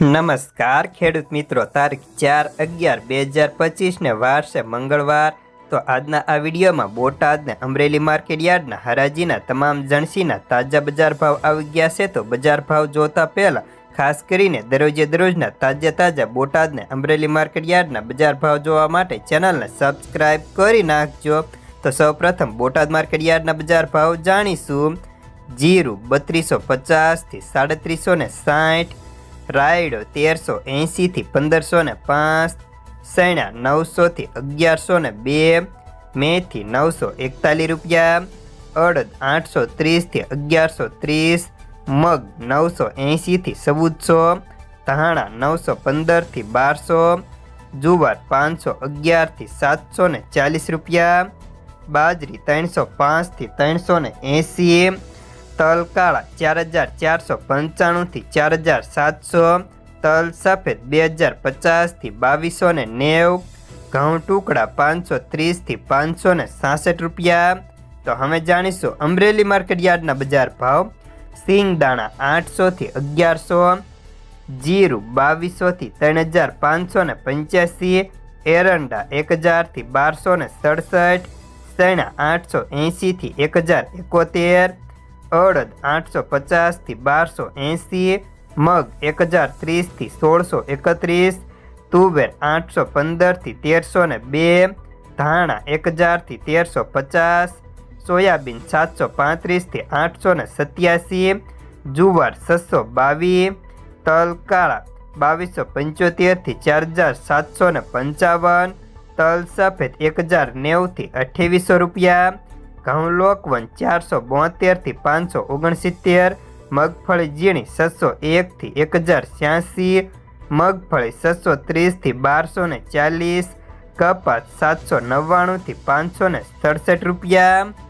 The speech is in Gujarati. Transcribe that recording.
નમસ્કાર, ખેડૂત મિત્રો. તારીખ ચાર અગિયાર બે હજાર પચીસને વાર છે મંગળવાર. તો આજના આ વિડીયોમાં બોટાદ ને અમરેલી માર્કેટ યાર્ડના હરાજીના તમામ જણસીના તાજા બજાર ભાવ આવી ગયા છે. તો બજાર ભાવ જોતા પહેલાં ખાસ કરીને દરરોજે દરરોજના તાજા તાજા બોટાદ ને અમરેલી માર્કેટ યાર્ડના બજાર ભાવ જોવા માટે ચેનલને સબસ્ક્રાઇબ કરી નાખજો. તો સૌપ્રથમ બોટાદ માર્કેટ યાર્ડના બજાર ભાવ જાણીશું. જીરું બત્રીસો પચાસથી સાડત્રીસો ને સાઠ રાયડો તેરસો એંશીથી પંદરસો ને પાંચ, સૈણા નવસોથી અગિયારસો ને બે, મેથી નવસો એકતાલીસ રૂપિયા, અડદ આઠસો ત્રીસથી અગિયારસો ત્રીસ, મગ નવસો એંશીથી ચૌદસો, ધાણા નવસો પંદરથી બારસો, જુવાર પાંચસો અગિયારથી સાતસો ને ચાલીસ રૂપિયા, બાજરી ત્રણસો પાંચથી ત્રણસો ને એંસી તલ કાળા ચાર હજાર ચારસો પંચાણુંથી ચાર હજાર સાતસો, તલ સફેદ બે હજાર પચાસથી બાવીસો ને નેવ, ઘઉં ટુકડા પાંચસો ત્રીસથી પાંચસો ને સાસઠ રૂપિયા. તો હવે જાણીશું અમરેલી માર્કેટ યાર્ડના બજાર ભાવ. સિંગ દાણા આઠસોથી અગિયારસો, જીરું બાવીસોથી ત્રણ હજાર પાંચસો ને પંચ્યાસી, એરંડા એક હજારથી બારસો ને સડસઠ સૈણા આઠસો એંશીથી એક હજાર એકોતેર અડદ આઠસો પચાસથી બારસો એંસી મગ એક હજાર ત્રીસથી સોળસો એકત્રીસ, તુવેર આઠસો પંદરથી તેરસો ને બે, ધાણા એક હજારથી તેરસો પચાસ, સોયાબીન સાતસો પાંત્રીસથી આઠસો ને સત્યાસી જુવાર છસો બાવીસ તલ કાળા બાવીસો પંચોતેરથી ચાર હજાર સાતસો ને પંચાવન, તલ સફેદ એક હજાર નેવુંથી અઠ્યાવીસો રૂપિયા ઘઉં વન ચારસો બોતેરથી પાંચસો ઓગણસિત્તેર, મગફળી ઝીણી છસો એકથી એક હજાર છ્યાસી, મગફળી છસો ત્રીસથી બારસો ને ચાલીસ, કપાસ સાતસો નવ્વાણુંથી પાંચસો ને સડસઠ રૂપિયા